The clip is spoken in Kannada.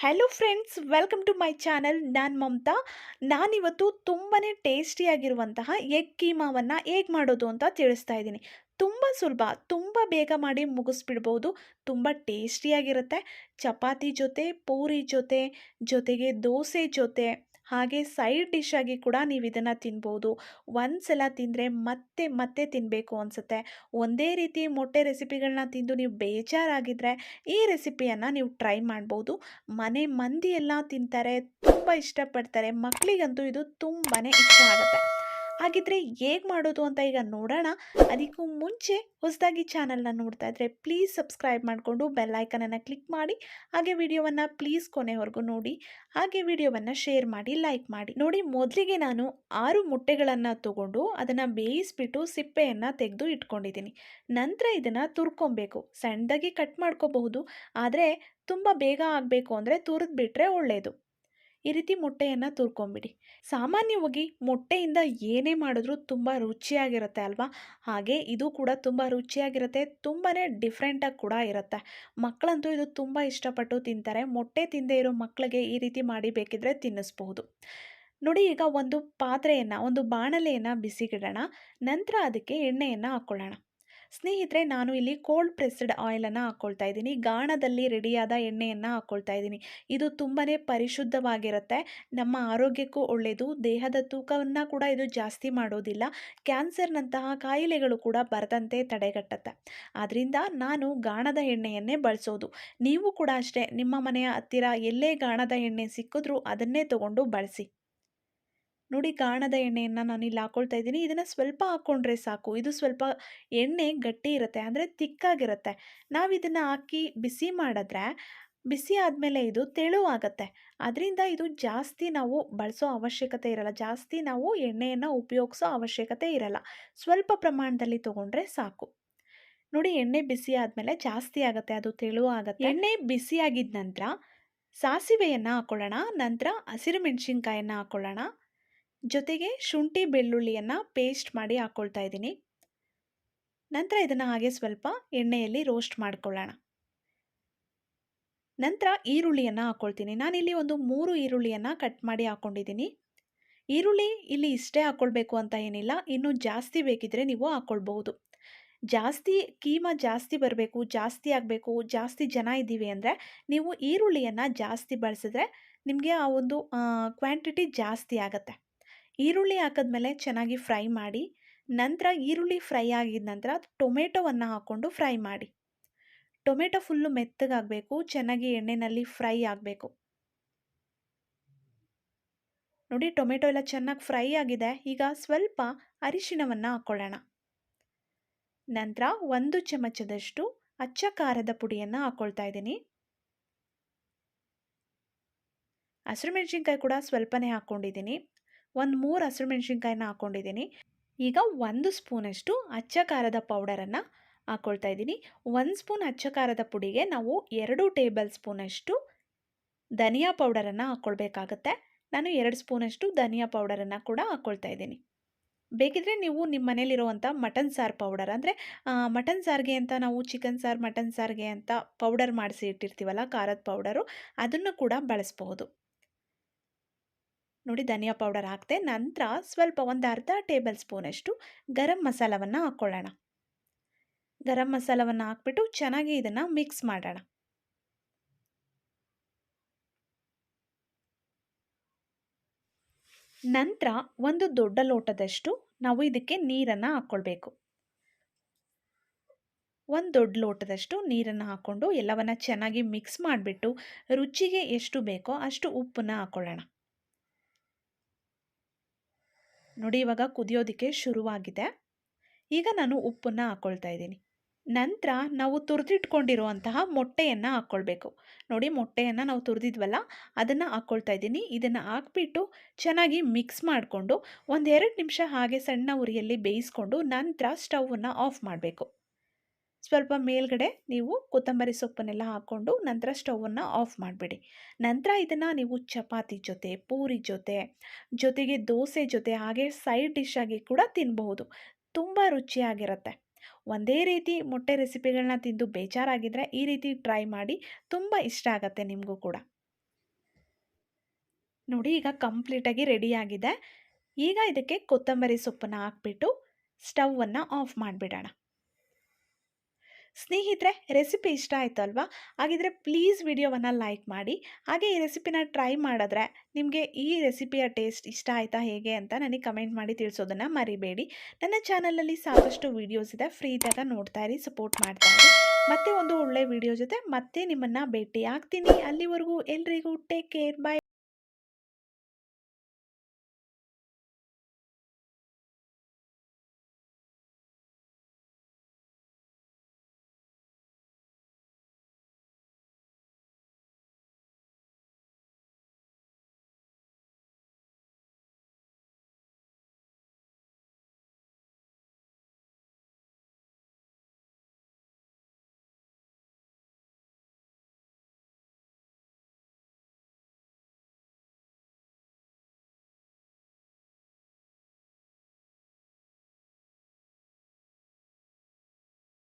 Hello friends welcome to my channel ನಾನು ಮಮತಾ ನಾನಿವತ್ತು ತುಂಬಾ ಟೇಸ್ಟಿಯಾಗಿರುವಂತಹ ಎಗ್ ಕೀಮಾವನ್ನು ಹೇಗೆ ಮಾಡೋದು ಅಂತ ತಿಳಿಸ್ತಾ ಇದ್ದೀನಿ. ತುಂಬ ಸುಲಭ, ತುಂಬ ಬೇಗ ಮಾಡಿ ಮುಗಿಸ್ಬಿಡ್ಬೋದು. ತುಂಬ ಟೇಸ್ಟಿಯಾಗಿರುತ್ತೆ ಚಪಾತಿ ಜೊತೆ, ಪೂರಿ ಜೊತೆ, ಜೊತೆಗೆ ದೋಸೆ ಜೊತೆ ಹಾಗೆ ಸೈಡ್ ಡಿಶ್ ಆಗಿ ಕೂಡ ನೀವು ಇದನ್ನು ತಿನ್ಬೋದು. ಒಂದು ಸಲ ತಿಂದರೆ ಮತ್ತೆ ಮತ್ತೆ ತಿನ್ನಬೇಕು ಅನಿಸುತ್ತೆ. ಒಂದೇ ರೀತಿ ಮೊಟ್ಟೆ ರೆಸಿಪಿಗಳನ್ನ ತಿಂದು ನೀವು ಬೇಜಾರಾಗಿದ್ದರೆ ಈ ರೆಸಿಪಿಯನ್ನು ನೀವು ಟ್ರೈ ಮಾಡ್ಬೋದು. ಮನೆ ಮಂದಿ ಎಲ್ಲ ತಿಂತಾರೆ, ತುಂಬ ಇಷ್ಟಪಡ್ತಾರೆ. ಮಕ್ಕಳಿಗಂತೂ ಇದು ತುಂಬಾ ಇಷ್ಟ ಆಗುತ್ತೆ. ಹಾಗಿದ್ರೆ ಹೇಗೆ ಮಾಡೋದು ಅಂತ ಈಗ ನೋಡೋಣ. ಅದಕ್ಕೂ ಮುಂಚೆ ಹೊಸದಾಗಿ ಚಾನಲ್ನ ನೋಡ್ತಾ ಇದ್ದರೆ ಪ್ಲೀಸ್ ಸಬ್ಸ್ಕ್ರೈಬ್ ಮಾಡಿಕೊಂಡು ಬೆಲ್ಲೈಕನನ್ನು ಕ್ಲಿಕ್ ಮಾಡಿ, ಹಾಗೆ ವಿಡಿಯೋವನ್ನು ಪ್ಲೀಸ್ ಕೊನೆವರೆಗೂ ನೋಡಿ, ಹಾಗೆ ವಿಡಿಯೋವನ್ನು ಶೇರ್ ಮಾಡಿ, ಲೈಕ್ ಮಾಡಿ. ನೋಡಿ, ಮೊದಲಿಗೆ ನಾನು ಆರು ಮೊಟ್ಟೆಗಳನ್ನು ತಗೊಂಡು ಅದನ್ನು ಬೇಯಿಸ್ಬಿಟ್ಟು ಸಿಪ್ಪೆಯನ್ನು ತೆಗೆದು ಇಟ್ಕೊಂಡಿದ್ದೀನಿ. ನಂತರ ಇದನ್ನು ತುರ್ಕೊಬೇಕು. ಸಣ್ಣದಾಗಿ ಕಟ್ ಮಾಡ್ಕೋಬಹುದು, ಆದರೆ ತುಂಬ ಬೇಗ ಆಗಬೇಕು ಅಂದರೆ ತುರಿದ್ಬಿಟ್ರೆ ಒಳ್ಳೆಯದು ಈ ರೀತಿ ಮೊಟ್ಟೆಯನ್ನು ತುರ್ಕೊಂಬಿಡಿ. ಸಾಮಾನ್ಯವಾಗಿ ಮೊಟ್ಟೆಯಿಂದ ಏನೇ ಮಾಡಿದ್ರೂ ತುಂಬ ರುಚಿಯಾಗಿರುತ್ತೆ ಅಲ್ವಾ? ಹಾಗೆ ಇದು ಕೂಡ ತುಂಬ ರುಚಿಯಾಗಿರುತ್ತೆ ತುಂಬಾ ಡಿಫ್ರೆಂಟಾಗಿ ಕೂಡ ಇರುತ್ತೆ. ಮಕ್ಕಳಂತೂ ಇದು ತುಂಬ ಇಷ್ಟಪಟ್ಟು ತಿಂತಾರೆ. ಮೊಟ್ಟೆ ತಿಂದೇ ಇರೋ ಮಕ್ಕಳಿಗೆ ಈ ರೀತಿ ಮಾಡಿ ಬೇಕಿದ್ರೆ ತಿನ್ನಿಸ್ಬಹುದು. ನೋಡಿ ಈಗ ಒಂದು ಪಾತ್ರೆಯನ್ನು, ಒಂದು ಬಾಣಲೆಯನ್ನು ಬಿಸಿಗಿಡೋಣ. ನಂತರ ಅದಕ್ಕೆ ಎಣ್ಣೆಯನ್ನು ಹಾಕ್ಕೊಳ್ಳೋಣ ಸ್ನೇಹಿತರೆ, ನಾನು ಇಲ್ಲಿ ಕೋಲ್ಡ್ ಪ್ರೆಸ್ಡ್ ಆಯಿಲನ್ನು ಹಾಕ್ಕೊಳ್ತಾ ಇದ್ದೀನಿ. ಗಾಣದಲ್ಲಿ ರೆಡಿಯಾದ ಎಣ್ಣೆಯನ್ನು ಹಾಕ್ಕೊಳ್ತಾ ಇದ್ದೀನಿ. ಇದು ತುಂಬಾ ಪರಿಶುದ್ಧವಾಗಿರುತ್ತೆ. ನಮ್ಮ ಆರೋಗ್ಯಕ್ಕೂ ಒಳ್ಳೆಯದು ದೇಹದ ತೂಕವನ್ನು ಕೂಡ ಇದು ಜಾಸ್ತಿ ಮಾಡೋದಿಲ್ಲ. ಕ್ಯಾನ್ಸರ್ನಂತಹ ಕಾಯಿಲೆಗಳು ಕೂಡ ಬರದಂತೆ ತಡೆಗಟ್ಟುತ್ತೆ. ಆದ್ದರಿಂದ ನಾನು ಗಾಣದ ಎಣ್ಣೆಯನ್ನೇ ಬಳಸೋದು. ನೀವು ಕೂಡ ಅಷ್ಟೇ, ನಿಮ್ಮ ಮನೆಯ ಹತ್ತಿರ ಎಲ್ಲೇ ಗಾಣದ ಎಣ್ಣೆ ಸಿಕ್ಕಿದ್ರೂ ಅದನ್ನೇ ತಗೊಂಡು ಬಳಸಿ. ನೋಡಿ ಗಾಣದ ಎಣ್ಣೆಯನ್ನು ನಾನು ಇಲ್ಲಿ ಹಾಕ್ಕೊಳ್ತಾ ಇದ್ದೀನಿ. ಇದನ್ನು ಸ್ವಲ್ಪ ಹಾಕ್ಕೊಂಡ್ರೆ ಸಾಕು. ಇದು ಸ್ವಲ್ಪ ಎಣ್ಣೆ ಗಟ್ಟಿ ಇರುತ್ತೆ, ಅಂದರೆ ತಿಕ್ಕಾಗಿರುತ್ತೆ. ನಾವು ಇದನ್ನು ಹಾಕಿ ಬಿಸಿ ಮಾಡಿದ್ರೆ, ಬಿಸಿ ಆದಮೇಲೆ ಇದು ತೆಳುವಾಗತ್ತೆ. ಅದರಿಂದ ಇದು ಜಾಸ್ತಿ ನಾವು ಬಳಸೋ ಅವಶ್ಯಕತೆ ಇರಲ್ಲ. ಜಾಸ್ತಿ ನಾವು ಎಣ್ಣೆಯನ್ನು ಉಪಯೋಗಿಸೋ ಅವಶ್ಯಕತೆ ಇರಲ್ಲ. ಸ್ವಲ್ಪ ಪ್ರಮಾಣದಲ್ಲಿ ತೊಗೊಂಡ್ರೆ ಸಾಕು. ನೋಡಿ, ಎಣ್ಣೆ ಬಿಸಿ ಆದಮೇಲೆ ಜಾಸ್ತಿ ಆಗುತ್ತೆ, ಅದು ತೆಳು ಆಗುತ್ತೆ ಎಣ್ಣೆ ಬಿಸಿ ಆಗಿದ ನಂತರ ಸಾಸಿವೆಯನ್ನು ಹಾಕ್ಕೊಳ್ಳೋಣ ನಂತರ ಹಸಿರು ಮೆಣಸಿನ್ಕಾಯನ್ನು ಹಾಕ್ಕೊಳ್ಳೋಣ ಜೊತೆಗೆ ಶುಂಠಿ ಬೆಳ್ಳುಳ್ಳಿಯನ್ನು ಪೇಸ್ಟ್ ಮಾಡಿ ಹಾಕ್ಕೊಳ್ತಾ ಇದ್ದೀನಿ. ನಂತರ ಇದನ್ನು ಹಾಗೆ ಸ್ವಲ್ಪ ಎಣ್ಣೆಯಲ್ಲಿ ರೋಸ್ಟ್ ಮಾಡ್ಕೊಳ್ಳೋಣ. ನಂತರ ಈರುಳ್ಳಿಯನ್ನು ಹಾಕ್ಕೊಳ್ತೀನಿ ನಾನಿಲ್ಲಿ ಒಂದು ಮೂರು ಈರುಳ್ಳಿಯನ್ನು ಕಟ್ ಮಾಡಿ ಹಾಕ್ಕೊಂಡಿದ್ದೀನಿ ಈರುಳ್ಳಿ ಇಲ್ಲಿ ಇಷ್ಟೇ ಹಾಕ್ಕೊಳ್ಬೇಕು ಅಂತ ಏನಿಲ್ಲ. ಇನ್ನೂ ಜಾಸ್ತಿ ಬೇಕಿದ್ರೆ ನೀವು ಹಾಕ್ಕೊಳ್ಬಹುದು ಜಾಸ್ತಿ ಕೀಮ ಜಾಸ್ತಿ ಬರಬೇಕು, ಜಾಸ್ತಿ ಆಗಬೇಕು, ಜಾಸ್ತಿ ಜನ ಇದ್ದೀವಿ ಅಂದರೆ ನೀವು ಈರುಳ್ಳಿಯನ್ನು ಜಾಸ್ತಿ ಬಳಸಿದ್ರೆ ನಿಮಗೆ ಆ ಒಂದು ಕ್ವಾಂಟಿಟಿ ಜಾಸ್ತಿ ಆಗುತ್ತೆ. ಈರುಳ್ಳಿ ಹಾಕಿದ್ಮೇಲೆ ಚೆನ್ನಾಗಿ ಫ್ರೈ ಮಾಡಿ, ನಂತರ ಈರುಳ್ಳಿ ಫ್ರೈ ಆಗಿದ ನಂತರ ಟೊಮೆಟೊವನ್ನು ಹಾಕ್ಕೊಂಡು ಫ್ರೈ ಮಾಡಿ. ಟೊಮೆಟೊ ಫುಲ್ಲು ಮೆತ್ತಗಾಗಬೇಕು, ಚೆನ್ನಾಗಿ ಎಣ್ಣೆಯಲ್ಲಿ ಫ್ರೈ ಆಗಬೇಕು. ನೋಡಿ, ಟೊಮೆಟೊ ಎಲ್ಲ ಚೆನ್ನಾಗಿ ಫ್ರೈ ಆಗಿದೆ. ಈಗ ಸ್ವಲ್ಪ ಅರಿಶಿಣವನ್ನು ಹಾಕ್ಕೊಳ್ಳೋಣ. ನಂತರ ಒಂದು ಚಮಚದಷ್ಟು ಅಚ್ಚ ಖಾರದ ಪುಡಿಯನ್ನು ಹಾಕ್ಕೊಳ್ತಾ ಇದ್ದೀನಿ. ಹಸಿರು ಮೆಣಸಿನ್ಕಾಯಿ ಕೂಡ ಸ್ವಲ್ಪನೇ ಹಾಕ್ಕೊಂಡಿದ್ದೀನಿ. ಒಂದು ಮೂರು ಹಸಿರು ಮೆಣಸಿನ್ಕಾಯಿನ ಹಾಕ್ಕೊಂಡಿದ್ದೀನಿ ಈಗ ಒಂದು ಸ್ಪೂನಷ್ಟು ಅಚ್ಚ ಖಾರದ ಪೌಡರನ್ನು ಹಾಕ್ಕೊಳ್ತಾ ಇದ್ದೀನಿ. ಒಂದು ಸ್ಪೂನ್ ಅಚ್ಚ ಖಾರದ ಪುಡಿಗೆ ನಾವು ಎರಡು ಟೇಬಲ್ ಸ್ಪೂನಷ್ಟು ಧನಿಯಾ ಪೌಡರನ್ನು ಹಾಕ್ಕೊಳ್ಬೇಕಾಗತ್ತೆ ನಾನು ಎರಡು ಸ್ಪೂನಷ್ಟು ಧನಿಯಾ ಪೌಡರನ್ನು ಕೂಡ ಹಾಕ್ಕೊಳ್ತಾ ಇದ್ದೀನಿ. ಬೇಕಿದ್ರೆ ನೀವು ನಿಮ್ಮ ಮನೇಲಿರುವಂಥ ಮಟನ್ ಸಾರು ಪೌಡರ್ ಅಂದರೆ ಮಟನ್ ಸಾರಿಗೆ ಅಂತ ನಾವು ಚಿಕನ್ ಸಾರು, ಮಟನ್ ಸಾರಿಗೆ ಅಂತ ಪೌಡರ್ ಮಾಡಿಸಿ ಇಟ್ಟಿರ್ತೀವಲ್ಲ, ಖಾರದ ಪೌಡರು, ಅದನ್ನು ಕೂಡ ಬಳಸ್ಬಹುದು. ನೋಡಿ ಧನಿಯಾ ಪೌಡರ್ ಹಾಕಿದೆ ನಂತರ ಸ್ವಲ್ಪ ಒಂದು ಅರ್ಧ ಟೇಬಲ್ ಸ್ಪೂನಷ್ಟು ಗರಂ ಮಸಾಲವನ್ನು ಹಾಕ್ಕೊಳ್ಳೋಣ ಗರಂ ಮಸಾಲವನ್ನು ಹಾಕ್ಬಿಟ್ಟು ಚೆನ್ನಾಗಿ ಇದನ್ನು ಮಿಕ್ಸ್ ಮಾಡೋಣ. ನಂತರ ಒಂದು ದೊಡ್ಡ ಲೋಟದಷ್ಟು ನಾವು ಇದಕ್ಕೆ ನೀರನ್ನು ಹಾಕ್ಕೊಳ್ಬೇಕು. ಒಂದು ದೊಡ್ಡ ಲೋಟದಷ್ಟು ನೀರನ್ನು ಹಾಕ್ಕೊಂಡು ಎಲ್ಲವನ್ನು ಚೆನ್ನಾಗಿ ಮಿಕ್ಸ್ ಮಾಡಿಬಿಟ್ಟು ರುಚಿಗೆ ಎಷ್ಟು ಬೇಕೋ ಅಷ್ಟು ಉಪ್ಪನ್ನು ಹಾಕ್ಕೊಳ್ಳೋಣ. ನೋಡಿ ಇವಾಗ ಕುದಿಯೋದಕ್ಕೆ ಶುರುವಾಗಿದೆ. ಈಗ ನಾನು ಉಪ್ಪನ್ನು ಹಾಕ್ಕೊಳ್ತಾ ಇದ್ದೀನಿ. ನಂತರ ನಾವು ತುರಿದಿಟ್ಕೊಂಡಿರುವಂತಹ ಮೊಟ್ಟೆಯನ್ನು ಹಾಕ್ಕೊಳ್ಬೇಕು ನೋಡಿ ಮೊಟ್ಟೆಯನ್ನು ನಾವು ತುರಿದಿದ್ವಲ್ಲ, ಅದನ್ನು ಹಾಕ್ಕೊಳ್ತಾ ಇದ್ದೀನಿ. ಇದನ್ನು ಹಾಕ್ಬಿಟ್ಟು ಚೆನ್ನಾಗಿ ಮಿಕ್ಸ್ ಮಾಡಿಕೊಂಡು ಒಂದೆರಡು ನಿಮಿಷ ಹಾಗೆ ಸಣ್ಣ ಉರಿಯಲ್ಲಿ ಬೇಯಿಸ್ಕೊಂಡು ನಂತರ ಸ್ಟವನ್ನು ಆಫ್ ಮಾಡಬೇಕು. ಸ್ವಲ್ಪ ಮೇಲ್ಗಡೆ ನೀವು ಕೊತ್ತಂಬರಿ ಸೊಪ್ಪನ್ನೆಲ್ಲ ಹಾಕ್ಕೊಂಡು ನಂತರ ಸ್ಟೌವನ್ನು ಆಫ್ ಮಾಡಿಬಿಡಿ. ನಂತರ ಇದನ್ನು ನೀವು ಚಪಾತಿ ಜೊತೆ, ಪೂರಿ ಜೊತೆ, ಜೊತೆಗೆ ದೋಸೆ ಜೊತೆ, ಹಾಗೆ ಸೈಡ್ ಡಿಶ್ ಆಗಿ ಕೂಡ ತಿನ್ನಬಹುದು ತುಂಬ ರುಚಿಯಾಗಿರುತ್ತೆ. ಒಂದೇ ರೀತಿ ಮೊಟ್ಟೆ ರೆಸಿಪಿಗಳನ್ನ ತಿಂದು ಬೇಜಾರಾಗಿದ್ದರೆ ಈ ರೀತಿ ಟ್ರೈ ಮಾಡಿ ತುಂಬ ಇಷ್ಟ ಆಗುತ್ತೆ ನಿಮಗೂ ಕೂಡ. ನೋಡಿ ಈಗ ಕಂಪ್ಲೀಟಾಗಿ ರೆಡಿಯಾಗಿದೆ ಈಗ ಇದಕ್ಕೆ ಕೊತ್ತಂಬರಿ ಸೊಪ್ಪನ್ನು ಹಾಕ್ಬಿಟ್ಟು ಸ್ಟವನ್ನು ಆಫ್ ಮಾಡಿಬಿಡೋಣ. ಸ್ನೇಹಿತರೆ, ರೆಸಿಪಿ ಇಷ್ಟ ಆಯಿತು ಅಲ್ವಾ ಹಾಗಿದ್ರೆ ಪ್ಲೀಸ್ ವಿಡಿಯೋವನ್ನು ಲೈಕ್ ಮಾಡಿ. ಹಾಗೆ ಈ ರೆಸಿಪಿನ ಟ್ರೈ ಮಾಡಿದ್ರೆ ನಿಮಗೆ ಈ ರೆಸಿಪಿಯ ಟೇಸ್ಟ್ ಇಷ್ಟ ಆಯಿತಾ ಹೇಗೆ ಅಂತ ನನಗೆ ಕಮೆಂಟ್ ಮಾಡಿ ತಿಳಿಸೋದನ್ನು ಮರಿಬೇಡಿ. ನನ್ನ ಚಾನಲಲ್ಲಿ ಸಾಕಷ್ಟು ವೀಡಿಯೋಸ್ ಇದೆ, ಫ್ರೀ ಇದ್ದಾಗ ನೋಡ್ತಾ ಇರಿ, ಸಪೋರ್ಟ್ ಮಾಡ್ತಾ ಇರಿ. ಮತ್ತೆ ಒಂದು ಒಳ್ಳೆ ವಿಡಿಯೋ ಜೊತೆ ಮತ್ತೆ ನಿಮ್ಮನ್ನು ಭೇಟಿ ಆಗ್ತೀನಿ ಅಲ್ಲಿವರೆಗೂ ಎಲ್ರಿಗೂ ಟೇಕ್ ಕೇರ್, ಬಾಯ್.